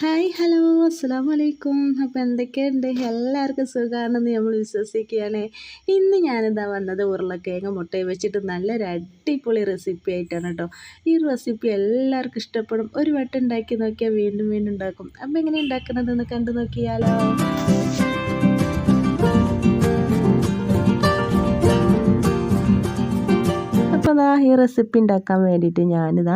Hi hello. അസ്സാം വലൈക്കും അപ്പോൾ എന്തൊക്കെയുണ്ട്? എല്ലാവർക്കും സുഖമാണെന്ന് നമ്മൾ വിശ്വസിക്കുകയാണ്. ഇന്ന് ഞാനിതാ വന്നത് ഉരുളക്കിഴങ്ങ് മുട്ടയും വെച്ചിട്ട് നല്ലൊരു അടിപൊളി റെസിപ്പി ആയിട്ടാണ് കേട്ടോ. ഈ റെസിപ്പി എല്ലാവർക്കും ഇഷ്ടപ്പെടും. ഒരു വട്ടം ഉണ്ടാക്കി നോക്കിയാൽ വീണ്ടും വീണ്ടും ഉണ്ടാക്കും. അപ്പോൾ എങ്ങനെ ഉണ്ടാക്കുന്നതെന്ന് കണ്ടു നോക്കിയാലോ? അപ്പോൾ ദാ ഈ റെസിപ്പി ഉണ്ടാക്കാൻ വേണ്ടിയിട്ട് ഞാനിതാ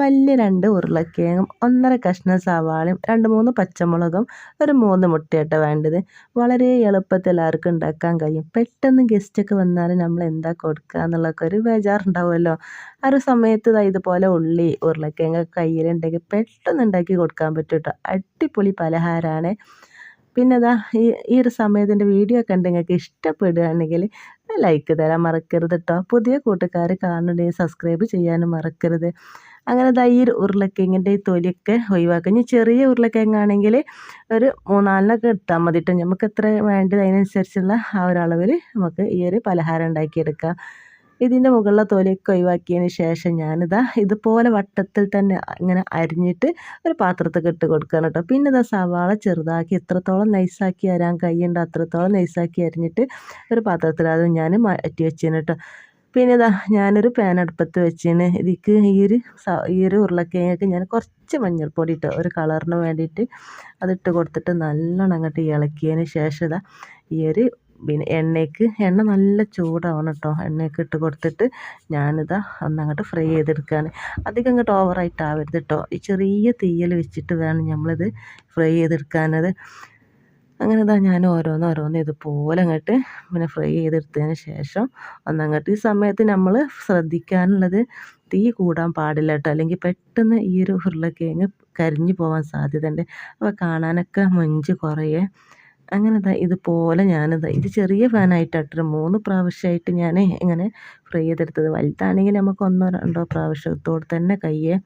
വലിയ രണ്ട് ഉരുളക്കിഴങ്ങും ഒന്നര കഷ്ണം സവാളയും രണ്ട് മൂന്ന് പച്ചമുളകും ഒരു മൂന്ന് മുട്ടയായിട്ട് വേണ്ടത്. വളരെ എളുപ്പത്തിൽ എല്ലാവർക്കും ഉണ്ടാക്കാൻ കഴിയും. പെട്ടെന്ന് ഗസ്റ്റൊക്കെ വന്നാൽ നമ്മൾ എന്താ കൊടുക്കുക എന്നുള്ളതൊക്കെ ഒരു ബേജാറുണ്ടാവുമല്ലോ. ആ ഒരു സമയത്ത് ഇതാ ഇതുപോലെ ഉള്ളി ഉരുളക്കിഴങ്ങ് കയ്യിലുണ്ടെങ്കിൽ പെട്ടെന്ന് ഉണ്ടാക്കി കൊടുക്കാൻ പറ്റും കേട്ടോ അടിപൊളി പലഹാരമാണ് പിന്നെ അതാ ഈ ഈ ഒരു സമയത്തിന്റെ വീഡിയോ ഒക്കെ നിങ്ങൾക്ക് ഇഷ്ടപ്പെടുകയാണെങ്കിൽ ലൈക്ക് തരാൻ മറക്കരുത് കേട്ടോ പുതിയ കൂട്ടുകാർ കാണുന്നുണ്ടെങ്കിൽ സബ്സ്ക്രൈബ് ചെയ്യാനും മറക്കരുത്. അങ്ങനെ ദാ ഈ ഉരുളക്കിങ്ങിന്റെ ഈ തൊലിയൊക്കെ ഒഴിവാക്കുക. ഇനി ചെറിയ ഉരുളക്കിങ്ങാണെങ്കിൽ ഒരു മൂന്നാലിനൊക്കെ എടുത്താൽ മതി നമുക്ക് എത്ര വേണ്ടത് അതിനനുസരിച്ചുള്ള ആ ഒരളവിൽ നമുക്ക് ഈ ഒരു പലഹാരം ഉണ്ടാക്കിയെടുക്കാം. ഇതിന്റെ മുകളിലെ തൊലിയൊക്കെ ഒഴിവാക്കിയതിന് ശേഷം ഞാനിതാ ഇതുപോലെ വട്ടത്തിൽ തന്നെ ഇങ്ങനെ അരിഞ്ഞിട്ട് ഒരു പാത്രത്തിൽ ഇട്ട് കൊടുക്കണം കേട്ടോ. പിന്നെ ഇതാ സവാള ചെറുതാക്കി എത്രത്തോളം നൈസാക്കി അരാൻ കഴിയുണ്ട് അത്രത്തോളം നൈസാക്കി അരിഞ്ഞിട്ട് ഒരു പാത്രത്തിൽ അത് ഞാൻ മാറ്റി വെച്ചേന് കേട്ടോ. പിന്നെ ഇതാ ഞാനൊരു പാൻ അടുപ്പത്ത് വെച്ചിന്. ഇതിക്ക് ഈ ഒരു ഈ ഒരു ഉരുളക്കിഴങ്ങൊക്കെ ഞാൻ കുറച്ച് മഞ്ഞൾപ്പൊടി ഇട്ട് ഒരു കളറിന് വേണ്ടിയിട്ട് അതിട്ട് കൊടുത്തിട്ട് നല്ലോണം അങ്ങോട്ട് ഇളക്കിയതിന് ശേഷം ഇതാ ഈ ഒരു പിന്നെ എണ്ണയ്ക്ക് എണ്ണ നല്ല ചൂടാവണം കേട്ടോ എണ്ണയൊക്കെ ഇട്ട് കൊടുത്തിട്ട് ഞാനിതാ ഒന്നങ്ങോട്ട് ഫ്രൈ ചെയ്തെടുക്കുകയാണ് അധികം അങ്ങോട്ട് ഓവറായിട്ട് ആവരുത് കേട്ടോ ഈ ചെറിയ തീയൽ വെച്ചിട്ട് വേണം നമ്മളിത് ഫ്രൈ ചെയ്തെടുക്കാനത്. അങ്ങനെ ഇതാ ഞാൻ ഓരോന്ന് ഓരോന്ന് ഇതുപോലെ അങ്ങോട്ട് പിന്നെ ഫ്രൈ ചെയ്തെടുത്തതിന് ശേഷം ഒന്നങ്ങോട്ട് ഈ സമയത്ത് നമ്മൾ ശ്രദ്ധിക്കാനുള്ളത് തീ കൂടാൻ പാടില്ല കേട്ടോ അല്ലെങ്കിൽ പെട്ടെന്ന് ഈ ഒരു ഉരുളക്കിഴങ്ങ് കരിഞ്ഞു പോകാൻ സാധ്യതയുണ്ട്. അപ്പോൾ കാണാനൊക്കെ മൊഞ്ച് കുറയേ അങ്ങനെ ഇതാ ഇതുപോലെ ഞാനിത് ഇത് ചെറിയ ഫാനായിട്ടാട്ടൊരു മൂന്ന് പ്രാവശ്യമായിട്ട് ഞാൻ ഇങ്ങനെ ഫ്രൈ ചെയ്തെടുത്തത്. വലുതാണെങ്കിൽ നമുക്ക് ഒന്നോ രണ്ടോ പ്രാവശ്യത്തോടെ തന്നെ കയ്യെ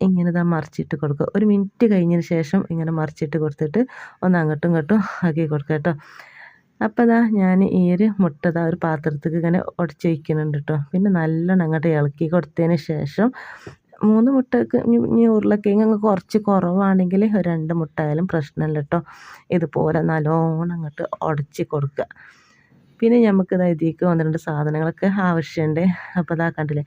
ഇങ്ങനെ ഇതാ മറിച്ചിട്ട് കൊടുക്കുക. ഒരു മിനിറ്റ് കഴിഞ്ഞതിന് ശേഷം ഇങ്ങനെ മറിച്ചിട്ട് കൊടുത്തിട്ട് ഒന്ന് അങ്ങോട്ടും ഇങ്ങോട്ടും ആക്കി കൊടുക്കുക കേട്ടോ. അപ്പോൾ ഇതാ ഞാൻ ഈ ഒരു മുട്ട ഇതാ ഒരു പാത്രത്തേക്ക് ഇങ്ങനെ ഉടച്ച് വയ്ക്കുന്നുണ്ട് കേട്ടോ. പിന്നെ നല്ലോണം അങ്ങോട്ട് ഇളക്കി കൊടുത്തതിന് ശേഷം മൂന്ന് മുട്ടക്ക് ഇനി ഉരുളക്കിഴങ്ങ് അങ്ങ് കുറച്ച് കുറവാണെങ്കിൽ രണ്ട് മുട്ട ആയാലും പ്രശ്നമില്ല കേട്ടോ. ഇതുപോലെ നല്ലോണം അങ്ങോട്ട് ഉടച്ച് കൊടുക്കുക. പിന്നെ നമുക്ക് ഇതാ ഇതിലേക്ക് ഒന്ന് രണ്ട് സാധനങ്ങളൊക്കെ ആവശ്യമുണ്ട്. അപ്പോൾ ഇതാ കണ്ടില്ലേ?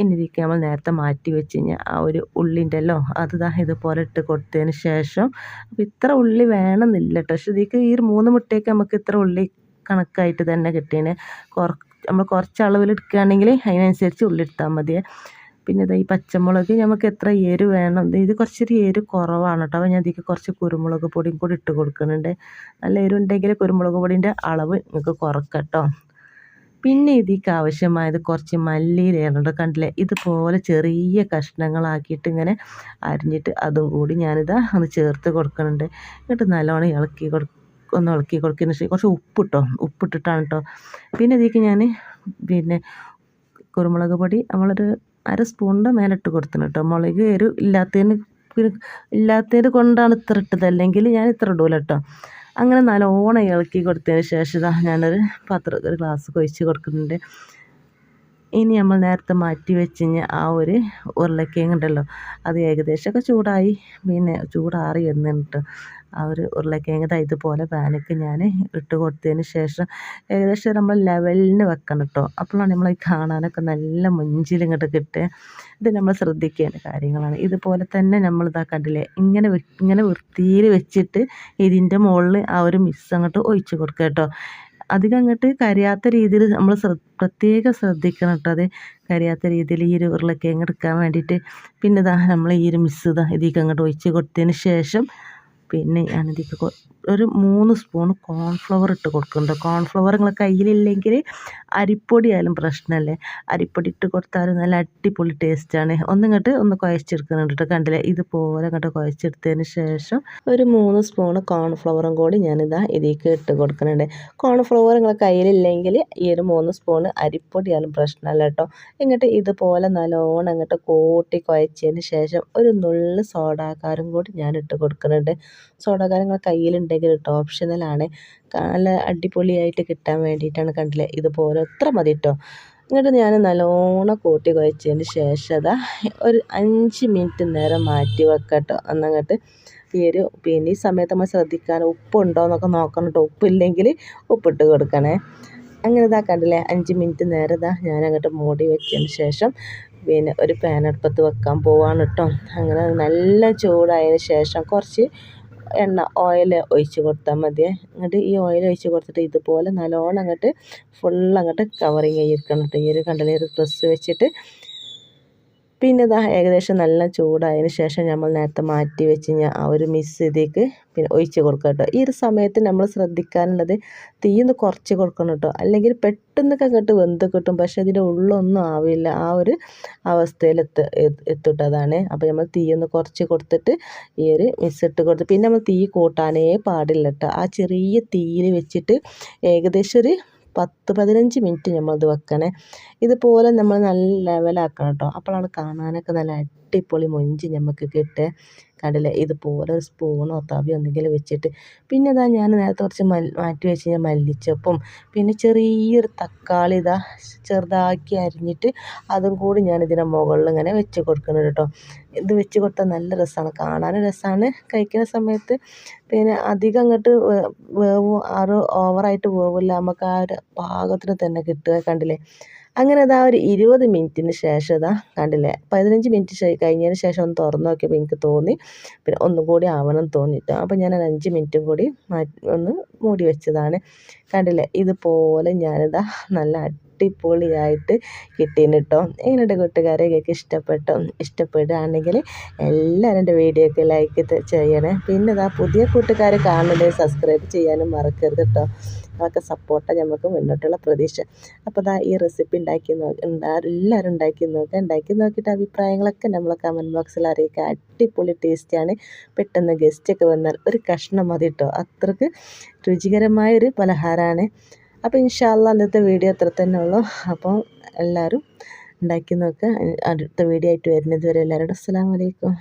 ഇനി ഇതിലേക്ക് നമ്മൾ നേരത്തെ മാറ്റി വെച്ച് കഴിഞ്ഞാൽ ആ ഒരു ഉള്ളിന്റെല്ലോ അത് ഇതാ ഇതുപോലെ ഇട്ട് കൊടുത്തതിന് ശേഷം അപ്പോൾ ഇത്ര ഉള്ളി വേണമെന്നില്ല കേട്ടോ. പക്ഷേ ഇതിലേക്ക് ഈ മൂന്ന് മുട്ടയൊക്കെ നമുക്ക് ഇത്ര ഉള്ളി കണക്കായിട്ട് തന്നെ കിട്ടിയതിന് കുറ നമ്മൾ കുറച്ച് അളവിൽ എടുക്കുകയാണെങ്കിൽ അതിനനുസരിച്ച് ഉള്ളി എടുത്താൽ മതിയേ. പിന്നെ ഇതാ ഈ പച്ചമുളക് നമുക്ക് എത്ര എരു വേണം. ഇത് കുറച്ചൊരു എരു കുറവാണ് കേട്ടോ അപ്പോൾ ഞാൻ ഇതിലേക്ക് കുറച്ച് കുരുമുളക് പൊടിയും കൂടി ഇട്ട് കൊടുക്കുന്നുണ്ട്. നല്ല എരുണ്ടെങ്കിൽ കുരുമുളക് പൊടിന്റെ അളവ് നിങ്ങൾക്ക് കുറക്കട്ടോ പിന്നെ ഇതിക്ക് ആവശ്യമായത് കുറച്ച് മല്ലിയിലയാണ് കണ്ടില്ലേ? ഇതുപോലെ ചെറിയ കഷ്ണങ്ങളാക്കിയിട്ട് ഇങ്ങനെ അരിഞ്ഞിട്ട് അതും കൂടി ഞാനിതാ ഒന്ന് ചേർത്ത് കൊടുക്കുന്നുണ്ട്. എന്നിട്ട് നല്ലോണം ഇളക്കി കൊടു ഒന്ന് ഇളക്കി കൊടുക്കുന്ന ശേഷം കുറച്ച് ഉപ്പിട്ടോ ഉപ്പിട്ടിട്ടാണ് കേട്ടോ പിന്നെ ഇതിക്ക് ഞാൻ പിന്നെ കുരുമുളക് പൊടി നമ്മളൊരു അര സ്പൂണിന്റെ മേലിട്ട് കൊടുത്തിന് കേട്ടോ. മുളക് എരു ഇല്ലാത്തതിന് ഇല്ലാത്തത് കൊണ്ടാണ് ഇത്ര ഇട്ടത്. അല്ലെങ്കിൽ ഞാൻ ഇത്ര ഇടൂല കേട്ടോ. അങ്ങനെ നല്ലോണം ഇളക്കി കൊടുത്തതിന് ശേഷം ഇതാ ഞാനൊരു പാത്ര ഒരു ഗ്ലാസ് കൊഴിച്ച് കൊടുക്കുന്നുണ്ട്. ഇനി നമ്മൾ നേരത്തെ മാറ്റി വെച്ച് ആ ഒരു ഉരുളക്കിഴങ്ങ് ഉണ്ടല്ലോ അത് ഏകദേശമൊക്കെ ചൂടായി. പിന്നെ ചൂടാറി എന്നിട്ട് ആ ഒരു ഉരുളക്കിഴങ്ങ് ദാ ഇതുപോലെ പാനിക്ക് ഞാൻ ഇട്ട് കൊടുത്തതിന് ശേഷം ഏകദേശം നമ്മൾ ലെവലിന് വെക്കണം കേട്ടോ അപ്പോഴാണ് നമ്മൾ കാണാനൊക്കെ നല്ല മുഞ്ചിൽ ഇങ്ങോട്ട് കിട്ടുക. ഇത് നമ്മൾ ശ്രദ്ധിക്കേണ്ട കാര്യങ്ങളാണ്. ഇതുപോലെ തന്നെ നമ്മൾ ഇതാ കണ്ടില്ലേ ഇങ്ങനെ ഇങ്ങനെ വൃത്തിയിൽ വെച്ചിട്ട് ഇതിന്റെ മുകളിൽ ആ ഒരു മിക്സ് അങ്ങോട്ട് ഒഴിച്ച് കൊടുക്കുക കേട്ടോ അധികം അങ്ങോട്ട് കരിയാത്ത രീതിയിൽ നമ്മൾ പ്രത്യേകം ശ്രദ്ധിക്കണം കേട്ടോ അത്. കരിയാത്ത രീതിയിൽ ഈ ഒരു ഉരുളക്കിഴങ്ങ് എടുക്കാൻ വേണ്ടിയിട്ട്. പിന്നെ ഇതാ നമ്മൾ ഈ ഒരു മിസ് ഇതാ ഇതിലേക്ക് അങ്ങോട്ട് ഒഴിച്ച് കൊടുത്തതിന് ശേഷം പിന്നെ ഞാനിതിലേക്ക് ഒരു മൂന്ന് സ്പൂൺ കോൺഫ്ലവർ ഇട്ട് കൊടുക്കുന്നുണ്ട്. കോൺഫ്ലവർ നിങ്ങളെ കയ്യിലില്ലെങ്കിൽ അരിപ്പൊടി ആയാലും പ്രശ്നമല്ലേ? അരിപ്പൊടി ഇട്ട് കൊടുത്താലും നല്ല അടിപൊളി ടേസ്റ്റാണ് ഒന്നിങ്ങോട്ട് ഒന്ന് കുഴച്ചെടുക്കുന്നുണ്ട് കേട്ടോ കണ്ടില്ലേ? ഇതുപോലെ അങ്ങോട്ട് കുഴച്ചെടുത്തതിന് ശേഷം ഒരു മൂന്ന് സ്പൂൺ കോൺഫ്ലവറും കൂടി ഞാനിതാ ഇതിലേക്ക് ഇട്ട് കൊടുക്കുന്നുണ്ട്. കോൺഫ്ലവർ നിങ്ങളെ കയ്യിലില്ലെങ്കിൽ ഈ ഒരു മൂന്ന് സ്പൂൺ അരിപ്പൊടി ആയാലും പ്രശ്നമല്ല കേട്ടോ ഇങ്ങോട്ട് ഇതുപോലെ നല്ലോണം അങ്ങോട്ട് കൂട്ടി കുഴച്ചതിന് ശേഷം ഒരു നുള്ള് സോഡാക്കാരും കൂടി ഞാൻ ഇട്ട് കൊടുക്കുന്നുണ്ട് സോഡാക്കാരങ്ങൾ നിങ്ങളെ കയ്യിലുണ്ടെങ്കിൽ കേട്ടോ ഓപ്ഷണലാണ് നല്ല അടിപൊളിയായിട്ട് കിട്ടാൻ വേണ്ടിയിട്ടാണ് കണ്ടില്ലേ? ഇതുപോലെ എത്ര മതി കേട്ടോ എന്നിട്ട് ഞാൻ നല്ലോണം കൂട്ടി കുഴച്ചതിന് ശേഷം അതാ ഒരു അഞ്ച് മിനിറ്റ് നേരം മാറ്റി വെക്കട്ടോ എന്നങ്ങോട്ട് ഈ ഒരു പിന്നെ ഈ സമയത്ത് നമ്മൾ ശ്രദ്ധിക്കാൻ ഉപ്പുണ്ടോ എന്നൊക്കെ നോക്കണം കേട്ടോ ഉപ്പില്ലെങ്കിൽ ഉപ്പിട്ട് കൊടുക്കണേ. അങ്ങനെ ഇതാ കണ്ടില്ലേ? അഞ്ച് മിനിറ്റ് നേരം ഇതാ ഞാൻ അങ്ങോട്ട് മൂടി വെച്ചതിന് ശേഷം പിന്നെ ഒരു പാൻ അടുപ്പത്ത് വെക്കാൻ പോവാണ് കേട്ടോ അങ്ങനെ നല്ല ചൂടായതിന് ശേഷം കുറച്ച് എണ്ണ ഓയിൽ ഒഴിച്ച് കൊടുത്താൽ മതി. എന്നിട്ട് ഈ ഓയിൽ ഒഴിച്ച് കൊടുത്തിട്ട് ഇതുപോലെ നല്ലോണം അങ്ങോട്ട് ഫുൾ അങ്ങോട്ട് കവറിങ് ചെയ്തിരിക്കണം കേട്ടോ. ഈ ഒരു കണ്ടലേ ഒരു പ്രസ് വെച്ചിട്ട് പിന്നെ ഇതാ ഏകദേശം നല്ല ചൂടായതിന് ശേഷം നമ്മൾ നേരത്തെ മാറ്റി വെച്ച് ആ ഒരു മിസ് ഇതിലേക്ക് പിന്നെ ഒഴിച്ച് കൊടുക്കുക കേട്ടോ. ഈ ഒരു സമയത്ത് നമ്മൾ ശ്രദ്ധിക്കാനുള്ളത് തീയൊന്ന് കുറച്ച് കൊടുക്കണം കേട്ടോ. അല്ലെങ്കിൽ പെട്ടെന്നൊക്കെ അങ്ങോട്ട് വെന്ത് കിട്ടും. പക്ഷേ അതിന്റെ ഉള്ളൊന്നും ആവില്ല. ആ ഒരു അവസ്ഥയിൽ എത്ത എത്തിട്ടതാണ് അപ്പോൾ നമ്മൾ തീയൊന്ന് കുറച്ച് കൊടുത്തിട്ട് ഈ ഒരു മിസ് ഇട്ട് കൊടുത്ത് പിന്നെ നമ്മൾ തീ കൂട്ടാനേ പാടില്ല കേട്ടോ. ആ ചെറിയ തീയിൽ വെച്ചിട്ട് ഏകദേശം ഒരു പത്ത് പതിനഞ്ച് മിനിറ്റ് നമ്മളത് വെക്കണേ. ഇതുപോലെ നമ്മൾ നല്ല ലെവലാക്കണം കേട്ടോ. അപ്പോഴാണ് കാണാനൊക്കെ നല്ല അടിപൊളി മൊഞ്ചി നമുക്ക് കിട്ടുക കണ്ടില്ലേ? ഇതുപോലെ ഒരു സ്പൂണോ തവിയോ എന്തെങ്കിലും വെച്ചിട്ട്. പിന്നെ ഇതാ ഞാൻ നേരത്തെ കുറച്ച് മാറ്റി വെച്ച് കഴിഞ്ഞാൽ മല്ലിച്ചപ്പും പിന്നെ ചെറിയൊരു തക്കാളി ഇതാ ചെറുതാക്കി അരിഞ്ഞിട്ട് അതും കൂടി ഞാൻ ഇതിന്റെ മുകളിൽ ഇങ്ങനെ വെച്ച് കൊടുക്കുന്നുണ്ട് കേട്ടോ. ഇത് വെച്ച് കൊടുത്താൽ നല്ല രസമാണ് കാണാനും രസമാണ് കഴിക്കുന്ന സമയത്ത് പിന്നെ അധികം അങ്ങോട്ട് വേവ് ആറ് ഓവറായിട്ട് വേവില്ല. നമുക്ക് ആ ഒരു പാകത്തിന് തന്നെ കിട്ടുക കണ്ടില്ലേ? അങ്ങനെ അതാ ഒരു ഇരുപത് മിനിറ്റിന് ശേഷം ഇതാ കണ്ടില്ലേ? പതിനഞ്ച് മിനിറ്റ് കഴിഞ്ഞതിന് ശേഷം ഒന്ന് തുറന്നു നോക്കിയപ്പോൾ എനിക്ക് തോന്നി. പിന്നെ ഒന്നും കൂടി ആവണം തോന്നിട്ടോ. അപ്പോൾ ഞാൻ ഒരു അഞ്ച് മിനിറ്റും കൂടി മാറ്റി ഒന്ന് മൂടി വെച്ചതാണ്. കണ്ടില്ലേ? ഇതുപോലെ ഞാനിതാ നല്ല അടിപൊളിയായിട്ട് കിട്ടീന് കേട്ടോ എങ്ങനെയുണ്ട് കൂട്ടുകാരെ നിങ്ങൾക്ക് ഇഷ്ടപ്പെട്ടോ? ഇഷ്ടപ്പെടുകയാണെങ്കിൽ എല്ലാവരും എന്റെ വീഡിയോക്ക് ലൈക്ക് ചെയ്യണേ. പിന്നെ ഇതാ പുതിയ കൂട്ടുകാരെ കാണുന്നത് സബ്സ്ക്രൈബ് ചെയ്യാനും മറക്കരുത് കേട്ടോ അതൊക്കെ സപ്പോർട്ടാണ് നമുക്ക് മുന്നോട്ടുള്ള പ്രതീക്ഷ. അപ്പോൾ ഇതാ ഈ റെസിപ്പി ഉണ്ടാക്കി നോക്കി എല്ലാവരും ഉണ്ടാക്കി നോക്കുക ഉണ്ടാക്കി നോക്കിയിട്ട് അഭിപ്രായങ്ങളൊക്കെ നമ്മൾ കമന്റ് ബോക്സിൽ അറിയിക്കുക. അടിപൊളി ടേസ്റ്റിയാണ് പെട്ടെന്ന് ഗസ്റ്റൊക്കെ വന്നാൽ ഒരു കഷ്ണം മതി കേട്ടോ അത്രയ്ക്ക് രുചികരമായൊരു പലഹാരമാണ് അപ്പോൾ ഇൻഷാല്ല അന്നത്തെ വീഡിയോ അത്ര തന്നെ ഉള്ളൂ. അപ്പോൾ എല്ലാവരും ഉണ്ടാക്കി നോക്കുക അടുത്ത വീഡിയോ ആയിട്ട് വരുന്നത് വരെ എല്ലാവരോടും അസ്സാം വലൈക്കും